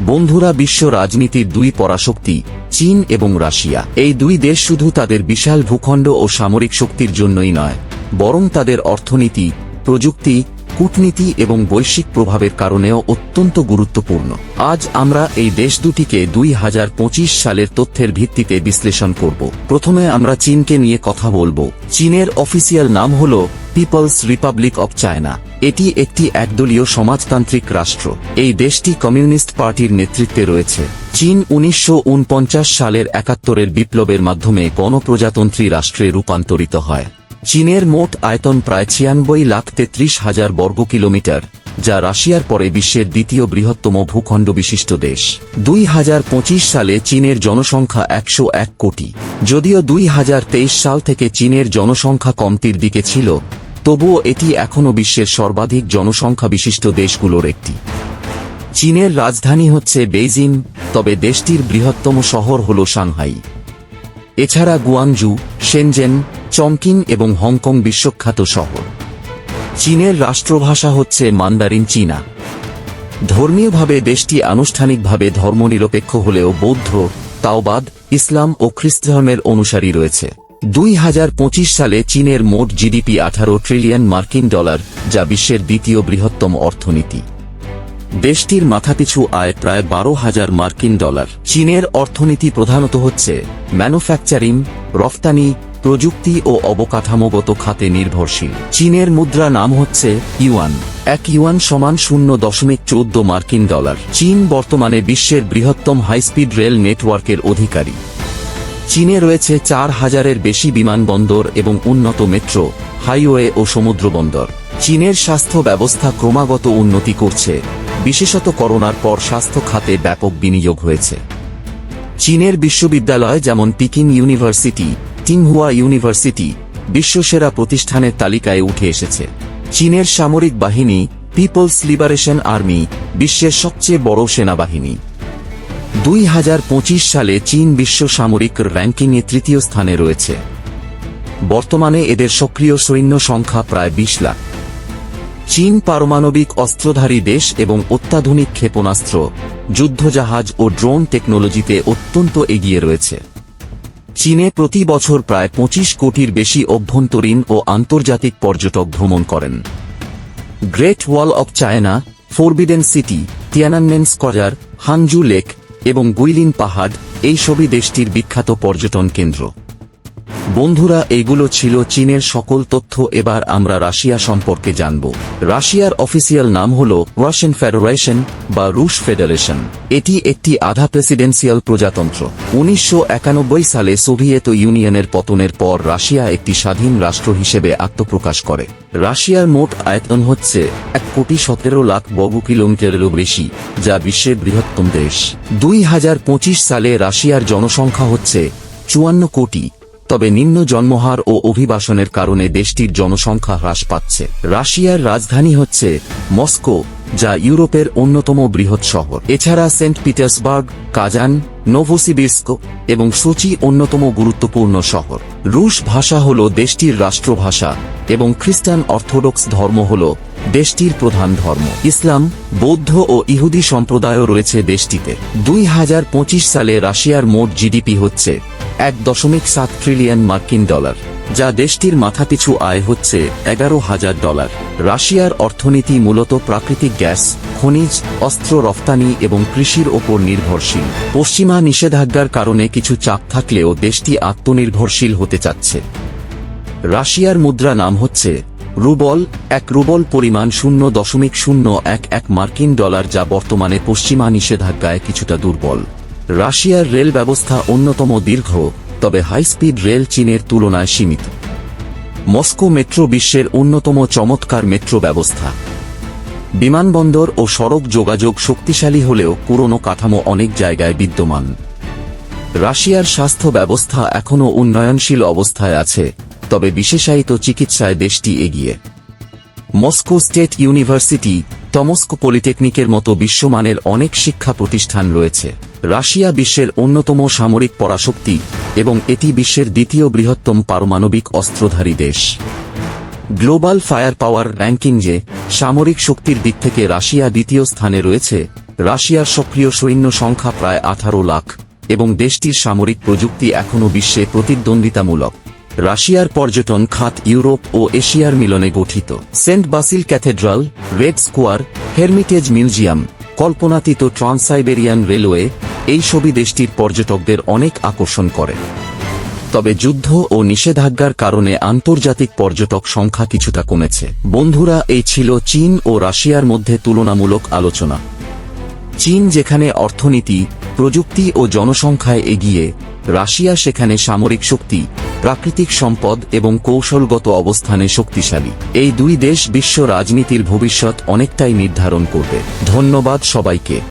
বন্ধুরা বিশ্ব রাজনীতির দুই পরাশক্তি, চীন এবং রাশিয়া। এই দুই দেশ শুধু তাদের বিশাল ভূখণ্ড ও সামরিক শক্তির জন্যই নয়, বরং তাদের অর্থনীতি, প্রযুক্তি কূটনীতি এবং বৈশ্বিক প্রভাবের কারণেও অত্যন্ত গুরুত্বপূর্ণ। আজ আমরা এই দেশ দুটিকে দুই হাজার পঁচিশ সালের তথ্যের ভিত্তিতে বিশ্লেষণ করব। প্রথমে আমরা চীনকে নিয়ে কথা বলব। চীনের অফিসিয়াল নাম হল পিপলস রিপাবলিক অব চায়না। এটি একটি একদলীয় সমাজতান্ত্রিক রাষ্ট্র। এই দেশটি কমিউনিস্ট পার্টির নেতৃত্বে রয়েছে। চীন উনিশশো উনপঞ্চাশ সালের একাত্তরের বিপ্লবের মাধ্যমে গণপ্রজাতন্ত্রী রাষ্ট্রে রূপান্তরিত হয়। চীনের মোট আয়তন প্রায় ছিয়ানব্বই লাখ তেত্রিশ হাজার বর্গ কিলোমিটার, যা রাশিয়ার পরে বিশ্বের দ্বিতীয় বৃহত্তম ভূখণ্ড বিশিষ্ট দেশ। দুই হাজার পঁচিশ সালে চীনের জনসংখ্যা একশো এক কোটি। যদিও দুই হাজার তেইশ সাল থেকে চীনের জনসংখ্যা কমতির দিকে ছিল, তবুও এটি এখনও বিশ্বের সর্বাধিক জনসংখ্যা বিশিষ্ট দেশগুলোর একটি। চীনের রাজধানী হচ্ছে বেইজিং, তবে দেশটির বৃহত্তম শহর হল সাংহাই। এছাড়া গুয়াংজু শেনজেন চংকিং এবং হংকং বিশ্বখ্যাত শহর। চীনের রাষ্ট্রভাষা হচ্ছে মান্দারিন চীনা। ধর্মীয়ভাবে দেশটি আনুষ্ঠানিকভাবে ধর্মনিরপেক্ষ হলেও বৌদ্ধ, তাওবাদ, ইসলাম ও খ্রিস্ট ধর্মের অনুসারী রয়েছে। দুই হাজার পঁচিশ সালে চীনের মোট জিডিপি আঠারো ট্রিলিয়ন মার্কিন ডলার, যা বিশ্বের দ্বিতীয় বৃহত্তম অর্থনীতি। দেশটির মাথাপিছু আয় প্রায় বারো হাজার মার্কিন ডলার। চীনের অর্থনীতি প্রধানত হচ্ছে ম্যানুফ্যাকচারিং, রফতানি প্রযুক্তি ও অবকাঠামোগত খাতে নির্ভরশীল। চীনের মুদ্রা নাম হচ্ছে ইউয়ান। এক ইউয়ান সমান শূন্য দশমিক চোদ্দ মার্কিন ডলার। চীন বর্তমানে বিশ্বের বৃহত্তম হাইস্পিড রেল নেটওয়ার্কের অধিকারী। চীনে রয়েছে চার হাজারের বেশি বিমানবন্দর এবং উন্নত মেট্রো, হাইওয়ে ও সমুদ্র বন্দর চীনের স্বাস্থ্য ব্যবস্থা ক্রমাগত উন্নতি করছে। বিশেষত করোনার পর স্বাস্থ্য খাতে ব্যাপক বিনিয়োগ হয়েছে। চীনের বিশ্ববিদ্যালয়, যেমন পিকিং ইউনিভার্সিটি টিংহুয়া ইউনিভার্সিটি বিশ্বসেরা প্রতিষ্ঠানের তালিকায় উঠে এসেছে। চীনের সামরিক বাহিনী, পিপলস লিবারেশন আর্মি, বিশ্বের সবচেয়ে বড় সেনাবাহিনী। দুই হাজার পঁচিশ সালে চীন বিশ্ব সামরিক র্যাঙ্কিংয়ে তৃতীয় স্থানে রয়েছে। বর্তমানে এদের সক্রিয় সৈন্য সংখ্যা প্রায় বিশ লাখ। চীন পারমাণবিক অস্ত্রধারী দেশ এবং অত্যাধুনিক ক্ষেপণাস্ত্র, যুদ্ধজাহাজ ও ড্রোন টেকনোলজিতে অত্যন্ত এগিয়ে রয়েছে। চীনে প্রতি বছর প্রায় পঁচিশ কোটির বেশি অভ্যন্তরীণ ও আন্তর্জাতিক পর্যটক ভ্রমণ করেন। Great Wall of China, Forbidden City, Tiananmen Square, Hangzhou Lake এবং গুইলিন পাহাড় এই সবই দেশটির বিখ্যাত পর্যটন কেন্দ্র। বন্ধুরা, এগুলো ছিল চীনের সকল তথ্য। এবার আমরা রাশিয়া সম্পর্কে জানব। রাশিয়ার অফিসিয়াল নাম হল রাশিয়ান ফেডারেশন বা রুশ ফেডারেশন। এটি একটি আধা প্রেসিডেন্সিয়াল প্রজাতন্ত্র। উনিশশো একানব্বই সালে সোভিয়েত ইউনিয়নের পতনের পর রাশিয়া একটি স্বাধীন রাষ্ট্র হিসেবে আত্মপ্রকাশ করে। রাশিয়ার মোট আয়তন হচ্ছে এক কোটি সতেরো লাখ বর্গ কিলোমিটারেরও বেশি, যা বিশ্বের বৃহত্তম দেশ। দুই হাজার পঁচিশ সালে রাশিয়ার জনসংখ্যা হচ্ছে চুয়ান্ন কোটি। তবে নিম্ন জন্মহার ও অভিবাসনের কারণে দেশটির জনসংখ্যা হ্রাস পাচ্ছে। রাশিয়ার রাজধানী হচ্ছে মস্কো, যা ইউরোপের অন্যতম বৃহৎ শহর। এছাড়া সেন্ট পিটার্সবার্গ, কাজান নোভোসিবিস্ক এবং সোচি অন্যতম গুরুত্বপূর্ণ শহর। রুশ ভাষা হল দেশটির রাষ্ট্রভাষা এবং খ্রিস্টান অর্থোডক্স ধর্ম হল দেশটির প্রধান ধর্ম। ইসলাম, বৌদ্ধ ও ইহুদি সম্প্রদায়ও রয়েছে দেশটিতে। দুই হাজার পঁচিশ সালে রাশিয়ার মোট জিডিপি হচ্ছে এক দশমিক সাত ট্রিলিয়ন মার্কিন ডলার, যা দেশটির মাথাপিছু আয় হচ্ছে এগারো হাজার ডলার। রাশিয়ার অর্থনীতি মূলত প্রাকৃতিক গ্যাস, খনিজ, অস্ত্র রফতানি এবং কৃষির ওপর নির্ভরশীল। পশ্চিমা নিষেধাজ্ঞার কারণে কিছু চাপ থাকলেও দেশটি আত্মনির্ভরশীল হতে চাচ্ছে। রাশিয়ার মুদ্রা নাম হচ্ছে রুবল, এক রুবল পরিমাণ শূন্য দশমিক শূন্য এক এক মার্কিন ডলার যা বর্তমানে পশ্চিমা নিষেধাজ্ঞায় কিছুটা দুর্বল। রাশিয়ার রেল ব্যবস্থা অন্যতম দীর্ঘ, তবে হাইস্পিড রেল চীনের তুলনায় সীমিত। মস্কো মেট্রো বিশ্বের অন্যতম চমৎকার মেট্রো ব্যবস্থা। বিমানবন্দর ও সড়ক যোগাযোগ শক্তিশালী হলেও পুরনো কাঠামো অনেক জায়গায় বিদ্যমান। রাশিয়ার স্বাস্থ্য ব্যবস্থা এখনও উন্নয়নশীল অবস্থায় আছে, তবে বিশেষায়িত চিকিৎসায় দেশটি এগিয়ে। মস্কো স্টেট ইউনিভার্সিটি টমস্কো পলিটেকনিকের মতো বিশ্বমানের অনেক শিক্ষা প্রতিষ্ঠান রয়েছে। রাশিয়া বিশ্বের অন্যতম সামরিক পরাশক্তি এবং এটি বিশ্বের দ্বিতীয় বৃহত্তম পারমাণবিক অস্ত্রধারী দেশ। গ্লোবাল ফায়ার পাওয়ার র্যাঙ্কিংয়ে সামরিক শক্তির দিক থেকে রাশিয়া দ্বিতীয় স্থানে রয়েছে। রাশিয়ার সক্রিয় সৈন্য সংখ্যা প্রায় আঠারো লাখ এবং দেশটির সামরিক প্রযুক্তি এখনও বিশ্বে প্রতিদ্বন্দ্বিতামূলক। রাশিয়ার পর্যটন খাত ইউরোপ ও এশিয়ার মিলনে গঠিত। Saint Basil Cathedral, Red Square, Hermitage Museum, কল্পনাতীত ট্রান্সাইবেরিয়ান রেলওয়ে এই সবই দেশটির পর্যটকদের অনেক আকর্ষণ করে। তবে যুদ্ধ ও নিষেধাজ্ঞার কারণে আন্তর্জাতিক পর্যটক সংখ্যা কিছুটা কমেছে। বন্ধুরা, এই ছিল চীন ও রাশিয়ার মধ্যে তুলনামূলক আলোচনা। চীন যেখানে অর্থনীতি, প্রযুক্তি ও জনসংখ্যায় এগিয়ে, রাশিয়া সেখানে সামরিক শক্তি প্রাকৃতিক সম্পদ এবং কৌশলগত অবস্থানে শক্তিশালী। এই দুই দেশ বিশ্ব রাজনীতির ভবিষ্যৎ অনেকটাই নির্ধারণ করবে। ধন্যবাদ সবাইকে।